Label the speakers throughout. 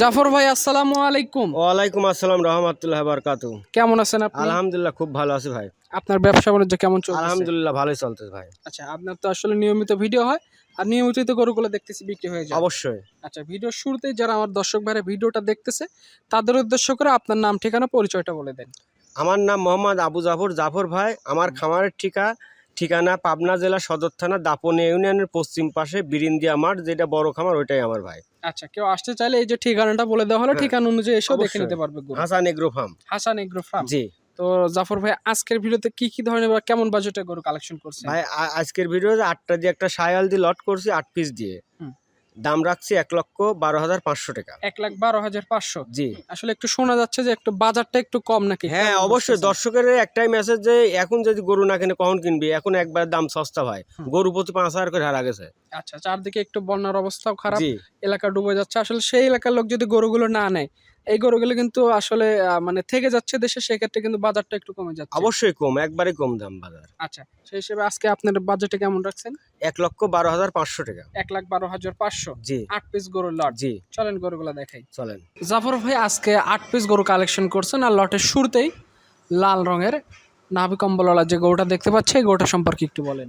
Speaker 1: জাফর ভাই আসসালামু আলাইকুম।
Speaker 2: ওয়ালাইকুম আসসালাম রহমতুল্লাহ বারকাতু
Speaker 1: কেমন আছেন আপনি?
Speaker 2: আলহামদুলিল্লাহ খুব ভালো আছি ভাই।
Speaker 1: আপনার ব্যবসা বাণিজ্য কেমন চলছে
Speaker 2: আলহামদুলিল্লাহ ভালোই চলতেছে ভাই।
Speaker 1: আচ্ছা আপনার তো আসলে নিয়মিত ভিডিও হয় আর নিয়মিত তো গরুগুলো দেখতেছি বিক্রি হয়ে যায়।
Speaker 2: অবশ্যই।
Speaker 1: আচ্ছা ভিডিও শুরুতেই যারা আমার দর্শক ভাইরা ভিডিওটা দেখতেছে তাদের উদ্দেশ্য করে আপনার নাম ঠিকানা পরিচয়টা বলে দেন।
Speaker 2: আমার নাম মোহাম্মদ আবু জাফর। জাফর ভাই আমার খামারের ঠিকা ঠিকানা পাবনা জেলা সদর থানা দাপনে ইউনিয়নের পশ্চিম পাশে বিরিন্দিয়া মাঠ যেটা বড় খামার ওইটাই আমার ভাই।
Speaker 1: আচ্ছা কেউ আসতে চাইলে এই যে ঠিকানাটা বলে দেওয়া হলো
Speaker 2: হ্যাঁ,
Speaker 1: ঠিকানা অনুযায়ী এসেও দেখে নিতে পারবে গরু
Speaker 2: Hasan agro farm
Speaker 1: Hasan agro farm
Speaker 2: ji.
Speaker 1: তো জাফর ভাই আজকের ভিডিওতে কি কি ধরনের বা কেমন বাজেটে গরু কালেকশন করছে
Speaker 2: ভাই আজকের ভিডিও আটটা দিয়ে একটা সায়াল দিয়ে লট করছি আট পিস দিয়ে। দাম রাখছি এক লক্ষ বারো হাজার পাঁচশো টাকা।
Speaker 1: এক লাখ বারো হাজার পাঁচশো?
Speaker 2: জি।
Speaker 1: আসলে একটু শোনা যাচ্ছে যে একটু বাজারটা একটু কম নাকি?
Speaker 2: হ্যাঁ অবশ্যই। দর্শকের একটাই মেসেজ যে এখন যদি গরু না কিনে কখন কিনবি? এখন একবার দাম সস্তা
Speaker 1: হয়
Speaker 2: গরু প্রতি পাঁচ হাজার করে হারা গেছে।
Speaker 1: আচ্ছা চারদিকে একটু বন্যার অবস্থাও খারাপ এলাকা ডুবে যাচ্ছে। আসলে সেই এলাকার লোক যদি গরুগুলো না নেয় এই গরুগুলো কিন্তু আসলে মানে থেকে যাচ্ছে দেশে সেক্ষেত্রে কিন্তু বাজারটা একটু কমে যাচ্ছে।
Speaker 2: অবশ্যই কম একবারে কম দাম বাজার।
Speaker 1: আচ্ছা সেই হিসেবে আজকে আপনার বাজেটে কেমন রাখছেন?
Speaker 2: এক লক্ষ বারো হাজার পাঁচশো টাকা।
Speaker 1: এক লাখ বারো হাজার পাঁচশো?
Speaker 2: জি।
Speaker 1: আট পিস গরুর লট
Speaker 2: জি।
Speaker 1: চলেন গরুগুলো দেখাই।
Speaker 2: চলেন।
Speaker 1: জাফর ভাই আজকে আট পিস গরু কালেকশন করছেন আর লটের শুরুতেই লাল রঙের নাভি কম্বলওয়ালা যে গরুটা দেখতে পাচ্ছে এই গরুটা সম্পর্কে একটু বলেন।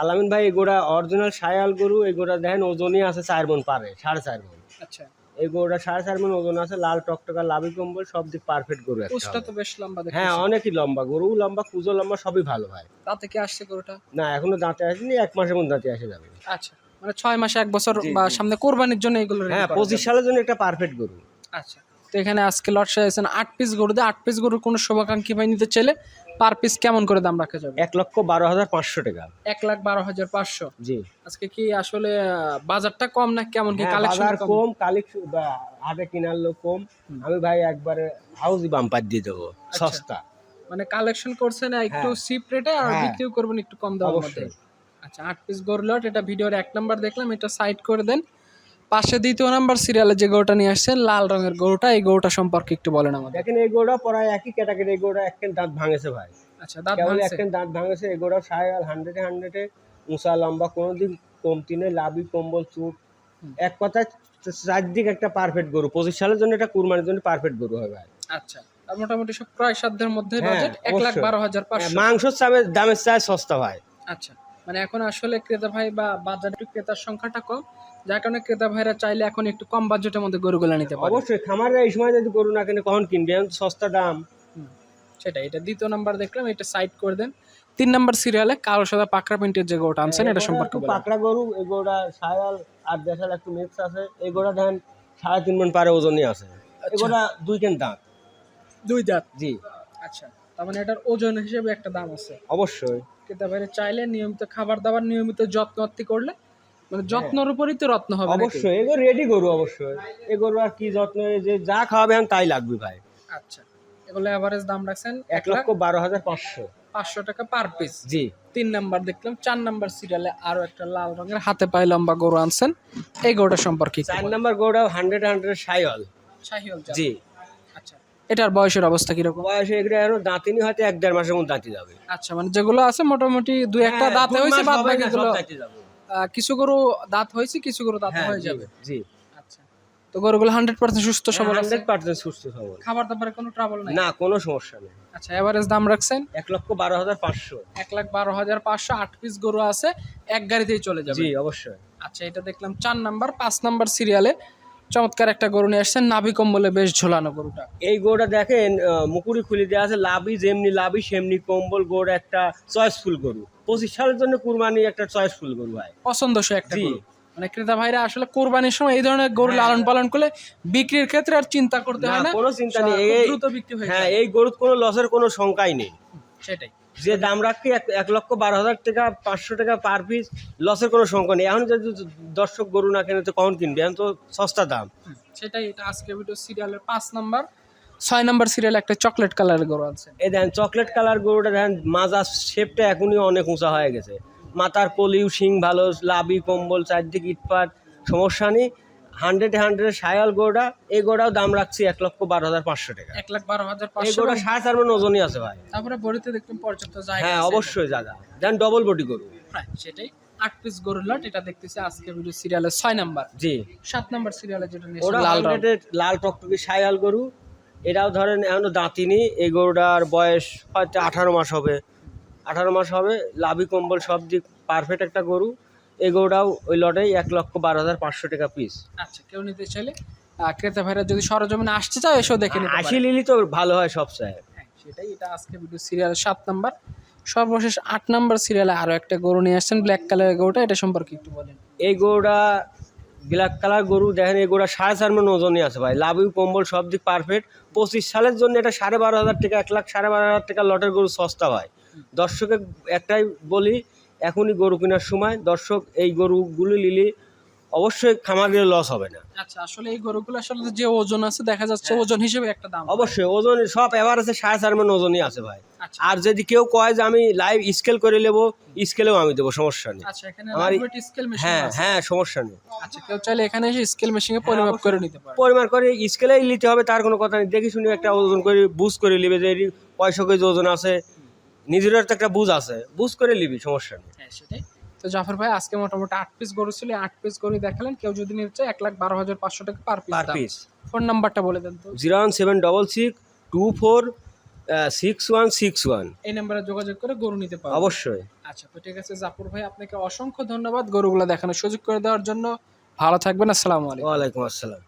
Speaker 2: আলামিন ভাই এগুলা অরিজিনাল সায়াল গরু এগুলা দেখেন ওজনই আছে চার মন পারে সাড়ে চার মন।
Speaker 1: আচ্ছা।
Speaker 2: এই গরুটা সাড়ে চার মন ওজন আছে লাল টকটকা লাভি কম্বল সব দিক পারফেক্ট গরু একটা
Speaker 1: তো বেশ লম্বা
Speaker 2: হ্যাঁ অনেকই লম্বা গরু লম্বা কুজো লম্বা সবই ভালো ভাই।
Speaker 1: তাতে কি আসছে গরুটা?
Speaker 2: না এখনও দাঁতে আসেনি এক মাসের মধ্যে দাঁতে আসে যাবে।
Speaker 1: আচ্ছা মানে ছয় মাসে এক বছর বা সামনে কোরবানির জন্য এগুলো
Speaker 2: হ্যাঁ পঁচিশ সালের জন্য একটা পারফেক্ট গরু।
Speaker 1: আচ্ছা। তো এখানে আজকে লট সাজাইছেন আট পিস গরু। দিয়ে আট পিস গরুর কোনো শুভাকাঙ্ক্ষী ভাই নিতে চাইলে পার পিস কেমন করে দাম রাখা যাবে?
Speaker 2: এক লক্ষ বারো হাজার পাঁচশো টাকা।
Speaker 1: এক লাখ বারো হাজার পাঁচশো?
Speaker 2: জি।
Speaker 1: আজকে কি আসলে বাজারটা কম না কেমন কি
Speaker 2: হ্যাঁ,
Speaker 1: কালেকশন কম?
Speaker 2: কম কালেকশন হাটে কেনার লোক কম। আমি ভাই একবারে হাউজি বাম্পার দিয়ে দেবো
Speaker 1: আচ্ছা।
Speaker 2: সস্তা।
Speaker 1: মানে কালেকশন করছেন একটু
Speaker 2: হ্যাঁ।
Speaker 1: সিপ রেটে আর
Speaker 2: হ্যাঁ।
Speaker 1: বিক্রিও করবেন একটু কম দামের মধ্যে? আচ্ছা আট পিস গরু লট এটা ভিডিওর এক নাম্বার দেখলাম এটা সাইড করে দেন। পাশে দ্বিতীয় নাম্বার সিরিয়ালে যে গরুটা নিয়ে আসছেন লাল রঙের গরুটা এই গরুটা সম্পর্কে একটু বলেন আমাদের।
Speaker 2: দেখেন এই গোড়া প্রায় একই ক্যাটাগরি এই গোড়া একখান দাঁত ভাঙেছে ভাই।
Speaker 1: আচ্ছা দাঁত ভাঙছে?
Speaker 2: একখান দাঁত ভাঙেছে এই গোড়া সায়াল হান্ড্রেডে হান্ড্রেডে উঁচা লম্বা কোনোদিন কমতি নেই লাভি কম্বল চুট। এক কথায় চারদিক একটা পারফেক্ট গরু। পঁচিশ সালের জন্য এটা কুরবানির জন্য পারফেক্ট গরু হবে ভাই।
Speaker 1: আচ্ছা মোটামুটি সব প্রায় সাধ্যের মধ্যে
Speaker 2: হ্যাঁ,
Speaker 1: বাজেট এক লাখ বারো হাজার পাঁচশো।
Speaker 2: মাংসর দামের চায় সস্তা ভাই।
Speaker 1: আচ্ছা। মানে এখন আসলে ক্রেতা ভাই বা বাজারে একটু ক্রেতার সংখ্যাটা কম যার কারণে ক্রেতা ভাইরা চাইলে এখন একটু কম বাজেটের মধ্যে গরুগুলো নিতে পারে।
Speaker 2: অবশ্যই খামারে এই সময় যদি গরু না কেনে কখন কিনবে? সস্তা দাম।
Speaker 1: সেটা এটা দ্বিতীয় নাম্বার দেখলাম এটা সাইড করে দেন। তিন নাম্বার সিরিয়ালে কালো সাদা পাকড়া প্রিন্টের যে গরুটা আনছেন এটা সম্পর্কে
Speaker 2: পাকড়া গরু এই গরুটা সায়াল আর দেশাল একটু মিক্স আছে। এই গরুটা ধান সাড়ে তিন মন পারে ওজনই আছে। এই
Speaker 1: আচ্ছা,
Speaker 2: গরুটা দুই কেন দাঁত?
Speaker 1: দুই দাঁত?
Speaker 2: জি।
Speaker 1: আচ্ছা। তার মানে এটার ওজন হিসেবে একটা দাম আছে।
Speaker 2: অবশ্যই।
Speaker 1: ক্রেতা ভাইরা চাইলে নিয়মিত খাবার দাবার নিয়মিত যত্ন করলে মানে যত্নের উপরই তো রত্ন হবে?
Speaker 2: অবশ্যই এগুলো রেডি গরু অবশ্যই। এই গরু আর কি যত্ন যে যা খাওয়াবে এখন তাই লাগবে ভাই।
Speaker 1: আচ্ছা এগুলো এভারেজ দাম রাখছেন
Speaker 2: এক লক্ষ বারো হাজার পাঁচশো।
Speaker 1: পাঁচশো টাকা পার পিস
Speaker 2: জি।
Speaker 1: তিন নাম্বার দেখলাম চার নাম্বার সিরিয়ালে আরও একটা লাল রঙের হাতে পায়ে লম্বা গরু আনছেন। এই গরুটা সম্পর্কে
Speaker 2: চার। নাম্বার গরুটা হান্ড্রেড হান্ড্রেড সাইল
Speaker 1: জাত।
Speaker 2: জি।
Speaker 1: আচ্ছা এটার বয়সের অবস্থা কীরকম?
Speaker 2: বয়সে এগুলো এখন দাঁতিনি হয়তো এক দেড় মাসের মধ্যে দাঁতি যাবে।
Speaker 1: আচ্ছা মানে যেগুলো আছে মোটামুটি দুই একটা
Speaker 2: হ্যাঁ,
Speaker 1: দাঁত হয়েছে বাদ
Speaker 2: না,
Speaker 1: বাকিগুলো
Speaker 2: যাবে।
Speaker 1: কিছু গরু দাঁত হয়েছে কিছু গরু দাঁত
Speaker 2: হ্যাঁ,
Speaker 1: হয়ে যাবে।
Speaker 2: জি।
Speaker 1: আচ্ছা। তো গরুগুলো হান্ড্রেড পার্সেন্ট সুস্থ সবল আছে?
Speaker 2: হান্ড্রেড পার্সেন্ট সুস্থ সবল।
Speaker 1: খাবার দাবারের কোনো ট্রাবল নাই?
Speaker 2: না কোনো সমস্যা নেই।
Speaker 1: আচ্ছা এভারেজ দাম রাখছেন?
Speaker 2: এক লক্ষ বারো হাজার পাঁচশো।
Speaker 1: এক লাখ বারো হাজার পাঁচশো আট পিস গরু আছে এক গাড়িতেই চলে যাবে।
Speaker 2: জি অবশ্যই।
Speaker 1: আচ্ছা এটা দেখলাম চার নাম্বার পাঁচ নাম্বার সিরিয়ালে চমৎকার একটা গরু নিয়ে আসছেন নাভি কম্বলে বেশ ঝোলানো গরুটা।
Speaker 2: এই গোড়া দেখেন মুকুরি খুলে দেওয়া আছে লাভি যেমনি লাভি সেমনি কম্বল গোড় একটা চয়েসফুল গরু। পঁচিশ সালের জন্য কুরবানি একটা চয়েসফুল গরু ভাই।
Speaker 1: পছন্দসই একটা গরু। মানে ক্রেতা ভাইরা আসলে কোরবানির সময় এই ধরনের গরু লালন পালন করলে বিক্রির ক্ষেত্রে আর চিন্তা করতে
Speaker 2: হ্যাঁ।
Speaker 1: হয় না।
Speaker 2: কোনো চিন্তা নেই। এই-
Speaker 1: দ্রুত বিক্রি হয়ে
Speaker 2: হ্যাঁ এই গরুর কোনো লসের কোনো শঙ্কাই নেই।
Speaker 1: সেটাই।
Speaker 2: যে দাম রাখছি এক লক্ষ বারো হাজার টাকা পাঁচশো টাকা পার পিস লসের কোনো সংখ্যা নেই। এখন যদি দর্শক গরু না কেনে তো কখন কিনবে? এখন তো সস্তা দাম।
Speaker 1: সেটাই এটা আজকে ভিডিও সিরিয়ালের পাঁচ নাম্বার ছয় নাম্বার সিরিয়াল একটা চকলেট কালারের গরু আছে
Speaker 2: এই দেখেন চকলেট কালার গরুটা দেখেন মাজার শেপটা এখনই অনেক উঁচা হয়ে গেছে। মাথার কলিউ শিং ভালো লাবি কম্বল চারদিকে ইটপাট সমস্যা নেই। হান্ড্রেড হান্ড্রেড সায়াল গরুটা এই গরুটাও দাম রাখছি এক লক্ষ বারো হাজার পাঁচশো টাকা।
Speaker 1: এক লাখ বারো হাজার
Speaker 2: এই
Speaker 1: পাঁচশো।
Speaker 2: গরুটা সাড়ে চার মন ওজনই আছে ভাই।
Speaker 1: তারপরে বড়িতে দেখলাম পর্যাপ্ত জায়গা
Speaker 2: হ্যাঁ অবশ্যই জায়গা দেন ডবল বডি গরু।
Speaker 1: হ্যাঁ সেটাই। আট পিস গরুর লট এটা দেখতেছি আজকে ভিডিও সিরিয়ালের ছয় নাম্বার।
Speaker 2: জি।
Speaker 1: সাত নাম্বার সিরিয়ালে যেটা
Speaker 2: ওরা
Speaker 1: লাল
Speaker 2: লাল টকটকি সায়াল গরু। এটাও ধরেন এখনও দাঁতিনি এই গরুটার বয়স হয়তো আঠারো মাস হবে। আঠারো মাস হবে লাভি কম্বল সব দিক পারফেক্ট একটা গরু। এই গরুটাও ওই লটেই এক লক্ষ বারো হাজার পাঁচশো টাকা পিস
Speaker 1: আচ্ছা কেউ নিতে চাইলে ক্রেতা ভাইরা যদি সরজমিনে আসতে চাও এসেও দেখে পারে।
Speaker 2: লিলি তো ভালো হয় সব চায়।
Speaker 1: হ্যাঁ, সেটাই এটা আজকে ভিডিও সিরিয়ালের সাত নাম্বার সর্বশেষ আট নাম্বার সিরিয়ালে আরও একটা গরু নিয়ে আসছেন ব্ল্যাক কালারের গরুটা এটা সম্পর্কে একটু বলেন।
Speaker 2: এই গরুটা ব্ল্যাক কালার গরু দেখেন এই গরুটা সাড়ে চার মন ওজনই আছে ভাই। লাভি কম্বল সব দিক পারফেক্ট পঁচিশ সালের জন্য এটা সাড়ে বারো হাজার টাকা এক লাখ সাড়ে বারো হাজার টাকা লটের গরু সস্তা হয় দর্শকে একটাই বলি এখনই গরু কেনার সময়। দর্শক এই গরুগুলো নিলে অবশ্যই খামারের লস হবে না।
Speaker 1: আচ্ছা আসলে এই গরুগুলো আসলে যে ওজন আছে দেখা যাচ্ছে ওজন হিসেবে একটা দাম।
Speaker 2: অবশ্যই ওজন সব এবার আছে সাড়ে চার মন ওজনই আছে ভাই।
Speaker 1: আচ্ছা।
Speaker 2: আর যদি কেউ কয় যে আমি লাইভ স্কেল করে নেব স্কেলেও আমি দেবো সমস্যা নেই।
Speaker 1: আচ্ছা
Speaker 2: আমার হ্যাঁ হ্যাঁ সমস্যা নেই।
Speaker 1: আচ্ছা কেউ চাইলে এখানে এসে স্কেল মেশিনে পরিমাপ করে নিতে পারে।
Speaker 2: পরিমাণ করে স্কেলেই নিতে হবে তার কোনো কথা নেই। দেখি শুনি একটা ওজন করে বুঝ করে নেবে যে কয়শো কেজি ওজন আছে। নিজেরও তো একটা বুঝ আছে। বুঝ করে নিবি সমস্যা নেই।
Speaker 1: হ্যাঁ সেটাই। তো জাফর ভাই আজকে মোটামুটি আট পিস গরু ছিল আট পিস গরু দেখালেন কেউ যদি নিতে চায় এক লাখ বারো হাজার পাঁচশো টাকা per piece
Speaker 2: per piece
Speaker 1: phone নাম্বারটা বলে দেন তো।
Speaker 2: Zero one seven double six two four six one six one.
Speaker 1: এই নাম্বারে যোগাযোগ করে গরু নিতে পারবেন।
Speaker 2: অবশ্যই।
Speaker 1: আচ্ছা তো ঠিক আছে জাফর ভাই আপনাকে অসংখ্য ধন্যবাদ গরুগুলো দেখানোর সুযোগ করে দেওয়ার জন্য। ভালো থাকবেন আসসালামু আলাইকুম।
Speaker 2: ওয়ালাইকুম আসসালাম।